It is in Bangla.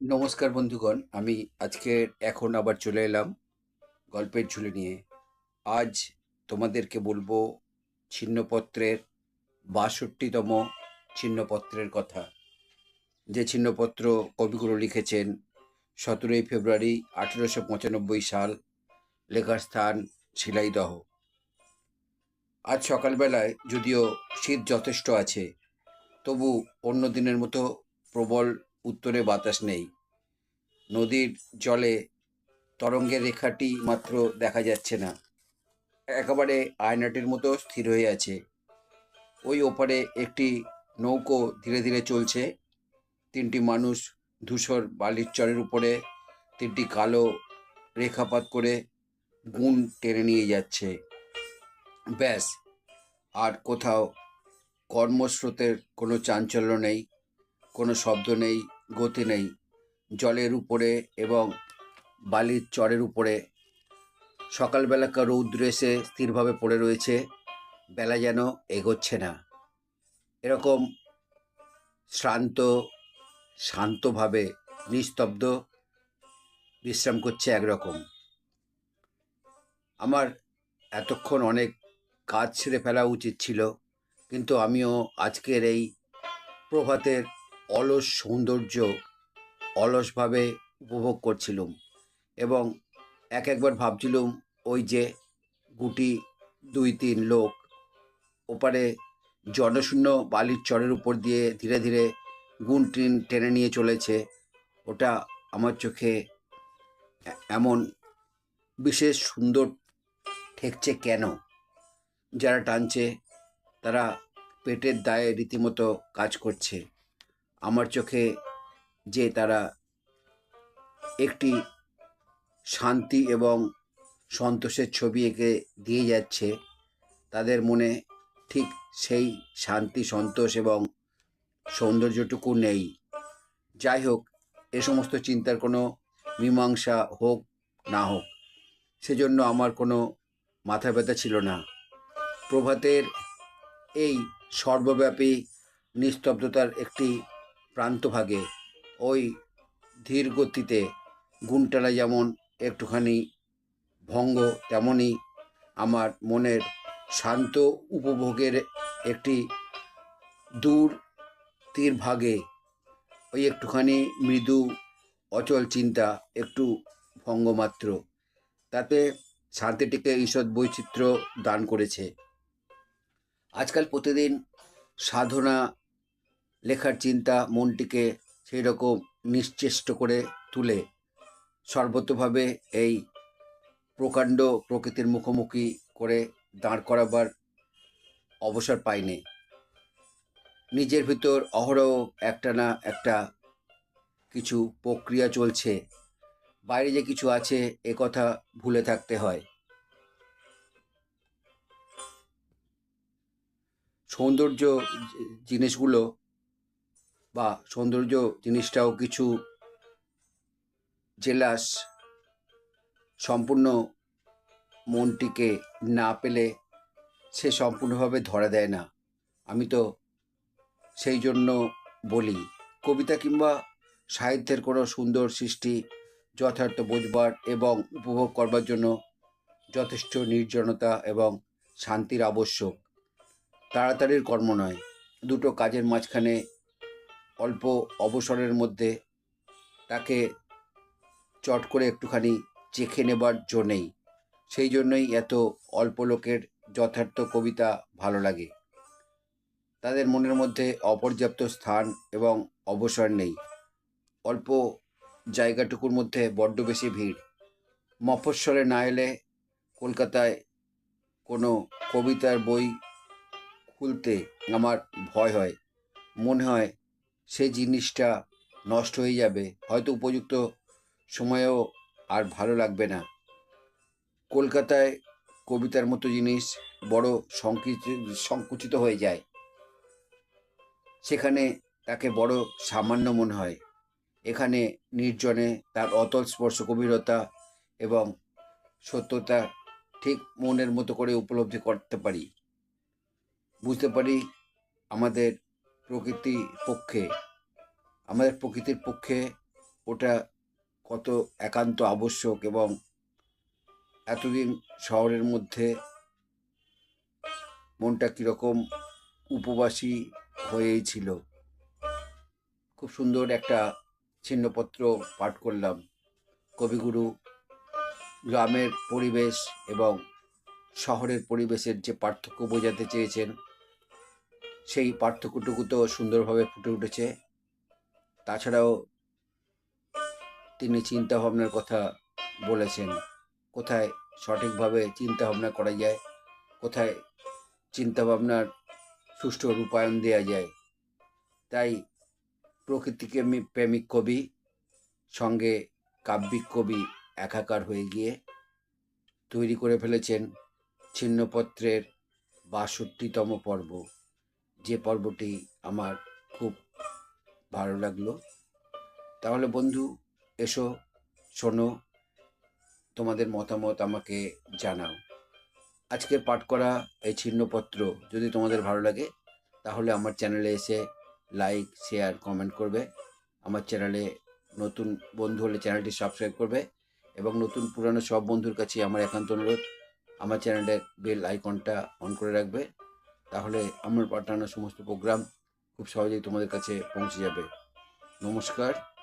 নমস্কার বন্ধুগণ, আমি আজকে এখন আবার চলে এলাম গল্পের ঝুলি নিয়ে। আজ তোমাদেরকে বলব ছিন্নপত্রের বাষট্টিতম ছিন্নপত্রের কথা। যে ছিন্নপত্র কবিগুরু লিখেছেন সতেরোই ফেব্রুয়ারি আঠেরোশো পঁচানব্বই সাল, লেখার স্থান শিলাইদহ আজ সকালবেলায় যদিও শীত যথেষ্ট আছে, তবু অন্য দিনের মতো প্রবল উত্তরে বাতাস নেই। নদীর জলে তরঙ্গের রেখাটি মাত্র দেখা যাচ্ছে না। একেবারে আয়নাটির মতো স্থির হয়ে আছে। ওই ওপারে একটি নৌকো ধীরে ধীরে চলছে। তিনটি মানুষ ধূসর বালির চরের উপরে, তিনটি কালো রেখাপাত করে গুণ টেনে নিয়ে যাচ্ছে। ব্যাস, আর কোথাও কর্মস্রোতের কোনো চাঞ্চল্য নেই, কোনো শব্দ নেই গতি নেই। জলের উপরে এবং বালির চরের উপরে। সকালবেলাকার রৌদ্র এসে স্থিরভাবে পড়ে রয়েছে। বেলা যেন এগোচ্ছে না। এরকম শ্রান্ত, শান্তভাবে নিস্তব্ধ বিশ্রাম করছে একরকম। আমার এতক্ষণ অনেক কাজ ছেড়ে ফেলা উচিত ছিল, কিন্তু আমিও আজকের এই প্রভাতের অলস সৌন্দর্য অলসভাবে উপভোগ করছিলুম এবং এক একবার ভাবছিলুম ওই যে গুটি দুই তিন লোক ওপারে জনশূন্য বালির চরের উপর দিয়ে ধীরে ধীরে গুণ টিন টেনে নিয়ে চলেছে, ওটা আমার চোখে এমন বিশেষ সুন্দর ঠেকছে কেন? যারা টানছে তারা পেটের দায়ে রীতিমতো কাজ করছে। আমার চোখে যে তারা একটি শান্তি এবং সন্তোষের ছবি এঁকে দিয়ে যাচ্ছে, তাদের মনে ঠিক সেই শান্তি, সন্তোষ এবং সৌন্দর্যটুকু নেই। যাই হোক, এ সমস্ত চিন্তার কোনো মীমাংসা হোক না হোক, সেজন্য আমার কোনো মাথা ব্যথা ছিল না। প্রভাতের এই সর্বব্যাপী নিস্তব্ধতার একটি প্রান্তভাগে ওই ধীর গতিতে গুণটানা যেমন একটুখানি ভঙ্গ তেমনই আমার মনের শান্ত উপভোগের একটি দূর তীর ভাগে ওই একটুখানি মৃদু, অচল চিন্তা একটু ভঙ্গমাত্র। তাতে শান্তিটিকে ঈষৎ বৈচিত্র্য দান করেছে। আজকাল প্রতিদিন সাধনা লেখার চিন্তা মনটিকে সেই রকম নিশ্চেষ্ট করে তুলে। সর্বতভাবে এই প্রকাণ্ড প্রকৃতির মুখোমুখি করে দাঁড় করাবার অবসর পাইনি। নিজের ভিতর অহরহ একটা না একটা কিছু প্রক্রিয়া চলছে। বাইরে যে কিছু আছে, এ কথা ভুলে থাকতে হয়। সৌন্দর্য জিনিসগুলো বা সৌন্দর্য জিনিসটাও কিছু জেলাস সম্পূর্ণ মনটিকে না পেলে সে সম্পূর্ণভাবে ধরা দেয় না। আমি তো সেই জন্য বলি, কবিতা কিংবা সাহিত্যের কোনো সুন্দর সৃষ্টি যথার্থ বোঝবার এবং উপভোগ করবার জন্য যথেষ্ট নির্জনতা এবং শান্তির আবশ্যক। তাড়াতাড়ির কর্ম নয়, দুটো কাজের মাঝখানে অল্প অবসরের মধ্যে তাকে চট করে একটুখানি চেখে নেবার জো নেই সেই জন্যই এত অল্প লোকের যথার্থ কবিতা ভালো লাগে। তাদের মনের মধ্যে অপর্যাপ্ত স্থান এবং অবসর নেই। অল্প জায়গাটুকুর মধ্যে বড্ড বেশি ভিড়। মফস্বলে না এলে কলকাতায় কোনো কবিতার বই খুলতে আমার ভয় হয়। মনে হয় সেই জিনিসটা নষ্ট হয়ে যাবে। হয়তো উপযুক্ত সময়েও আর ভালো লাগবে না। কলকাতায় কবিতার মতো জিনিস বড় সংকুচিত সংকুচিত হয়ে যায়। সেখানে তাকে বড় সামান্য মনে হয়। এখানে নির্জনে তার অতল স্পর্শ গভীরতা এবং সত্যতা ঠিক মনের মতো করে উপলব্ধি করতে পারি। বুঝতে পারি আমাদের প্রকৃতির পক্ষে, আমাদের প্রকৃতির পক্ষে ওটা কত একান্ত আবশ্যক এবং এতদিন শহরের মধ্যে মনটা কীরকম উপবাসী হয়েই ছিল। খুব সুন্দর একটা ছিন্নপত্র পাঠ করলাম। কবিগুরু গ্রামের পরিবেশ এবং শহরের পরিবেশের যে পার্থক্য বোঝাতে চেয়েছেন সেই পার্থক্যটুকু তো সুন্দরভাবে ফুটে উঠেছে। তাছাড়াও তিনি চিন্তা ভাবনার কথা বলেছেন, কোথায় সঠিকভাবে চিন্তা ভাবনা করা যায়, কোথায় চিন্তা ভাবনার সুষ্ঠু রূপায়ণ দেওয়া যায়। তাই প্রকৃতিকে প্রেমিক কবি, সঙ্গে কাব্যিক কবি একাকার হয়ে গিয়ে তৈরি করে ফেলেছেন ছিন্নপত্রের বাষট্টিতম পর্ব। যে পর্বটি আমার খুব ভালো লাগল। তাহলে বন্ধু, এসো, শোনো, তোমাদের মতামত আমাকে জানাও। আজকে পাঠ করা এই ছিন্নপত্র যদি তোমাদের ভালো লাগে, তাহলে আমার চ্যানেলে এসে লাইক, শেয়ার, কমেন্ট করবে। আমার চ্যানেলে নতুন বন্ধু হলে চ্যানেলটি সাবস্ক্রাইব করবে এবং নতুন পুরানো সব বন্ধুর কাছে আমার একান্ত অনুরোধ, আমার চ্যানেলের বেল আইকনটা অন করে রাখবে। তাহলে আমার পাঠানো সমস্ত প্রোগ্রাম খুব সহজেই তোমাদের কাছে পৌঁছে যাবে। নমস্কার।